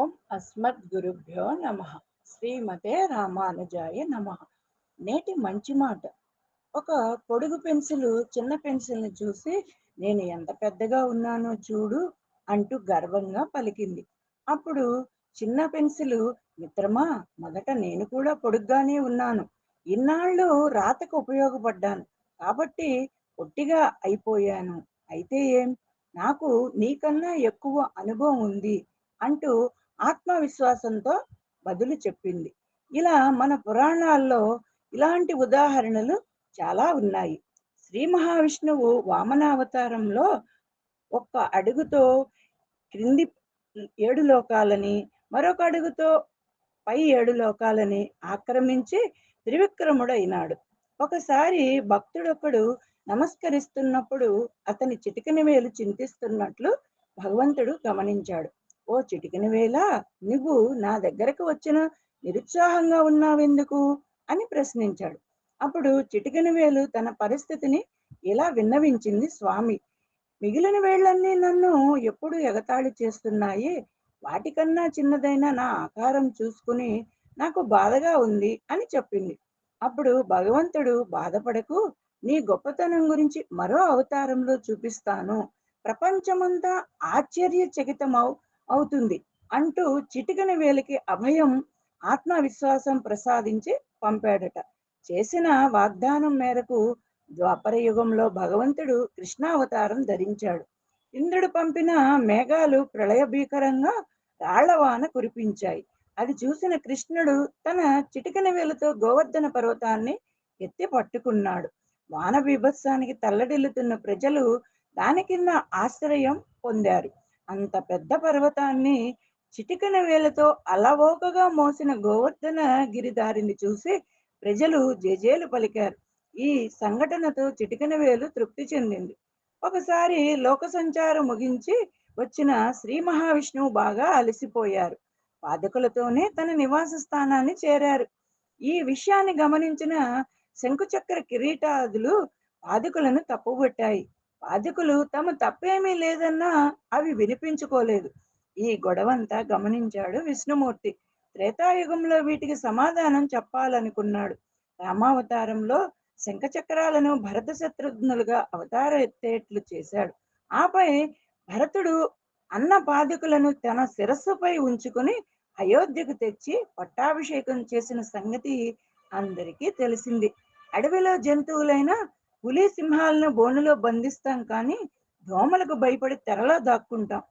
ఓం అస్మద్ గురుభ్యో నమ. శ్రీమతే రామానుజాయ నమ. నేటి మంచి మాట. ఒక పొడుగు పెన్సిల్ చిన్న పెన్సిల్ని చూసి నేను ఎంత పెద్దగా ఉన్నానో చూడు అంటూ గర్వంగా పలికింది. అప్పుడు చిన్న పెన్సిల్ మిత్రమా మొదట నేను కూడా పొడుగ్గానే ఉన్నాను. ఇన్నాళ్ళు రాతకు ఉపయోగపడ్డాను. కాబట్టి పొట్టిగా అయిపోయాను. అయితే ఏం? నాకు నీకన్నా ఎక్కువ అనుభవం ఉంది అంటూ ఆత్మవిశ్వాసంతో బదులు చెప్పింది. ఇలా మన పురాణాల్లో ఇలాంటి ఉదాహరణలు చాలా ఉన్నాయి. శ్రీ మహావిష్ణువు వామనావతారంలో ఒక్క అడుగుతో క్రింది ఏడు లోకాలని మరొక అడుగుతో పై ఏడు లోకాలని ఆక్రమించి త్రివిక్రముడైనాడు. ఒకసారి భక్తుడొకడు నమస్కరిస్తున్నప్పుడు అతని చిటికని వేలు చింతిస్తున్నట్లు భగవంతుడు గమనించాడు. ఓ చిటికిన వేళ నువ్వు నా దగ్గరకు వచ్చిన నిరుత్సాహంగా ఉన్నావెందుకు? అని ప్రశ్నించాడు. అప్పుడు చిటికిన వేలు తన పరిస్థితిని ఇలా విన్నవించింది స్వామి. మిగిలిన వేళ్ళన్నీ నన్ను ఎప్పుడు ఎగతాళి చేస్తున్నాయి? వాటికన్నా చిన్నదైన నా ఆకారం చూసుకుని నాకు బాధగా ఉంది అని చెప్పింది. అప్పుడు భగవంతుడు బాధపడకు నీ గొప్పతనం గురించి మరో అవతారంలో చూపిస్తాను. ప్రపంచమంతా ఆశ్చర్యచకితమవు అవుతుంది. అంటూ చిటికన వేలికి అభయం ఆత్మవిశ్వాసం ప్రసాదించి పంపాడట. చేసిన వాగ్దానం మేరకు ద్వాపర యుగంలో భగవంతుడు కృష్ణావతారం ధరించాడు. ఇంద్రుడు పంపిన మేఘాలు ప్రళయభీకరంగా రాళ్ళవాన కురిపించాయి. అది చూసిన కృష్ణుడు తన చిటికన వేలతో గోవర్ధన పర్వతాన్ని ఎత్తి పట్టుకున్నాడు. వాన బీభత్సానికి తల్లడిల్లుతున్న ప్రజలు దాని కింద ఆశ్రయం పొందారు. అంత పెద్ద పర్వతాన్ని చిటికన వేలతో అలవోకగా మోసిన గోవర్ధన గిరిదారిని చూసి ప్రజలు జేజేలు పలికారు. ఈ సంఘటనతో చిటికన వేలు తృప్తి చెందింది. ఒకసారి లోక సంచారం ముగించి వచ్చిన శ్రీ మహావిష్ణువు బాగా అలసిపోయారు. పాదకులతోనే తన నివాస స్థానాన్ని చేరారు. ఈ విషయాన్ని గమనించిన శంకుచక్ర కిరీటాదులు పాదకులను తప్పుబట్టాయి. బాధకులు తమ తప్పేమీ లేదన్నా అవి వినిపించుకోలేదు. ఈ గొడవంతా గమనించాడు విష్ణుమూర్తి. త్రేతాయుగంలో వీటికి సమాధానం చెప్పాలనుకున్నాడు. రామావతారంలో శంఖచక్రాలను భరత శత్రుఘ్నులుగా అవతార ఎత్తేట్లు చేశాడు. ఆపై భరతుడు అన్న బాధకులను తన శిరస్సుపై ఉంచుకుని అయోధ్యకు తెచ్చి పట్టాభిషేకం చేసిన సంగతి అందరికీ తెలిసింది. అడవిలో జంతువులైన పులి సింహాలను బోనులో బంధిస్తాం కానీ దోమలకు భయపడి తెరలో దాక్కుంటాం.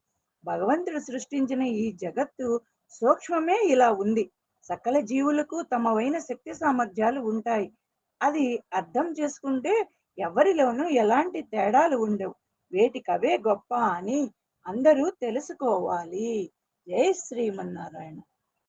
భగవంతుడు సృష్టించిన ఈ జగత్తు సూక్ష్మమే ఇలా ఉంది. సకల జీవులకు తమవైన శక్తి సామర్థ్యాలు ఉంటాయి. అది అర్థం చేసుకుంటే ఎవరిలోనూ ఎలాంటి తేడాలు ఉండవు. వేటికవే గొప్ప అని అందరూ తెలుసుకోవాలి. జై శ్రీమన్నారాయణ.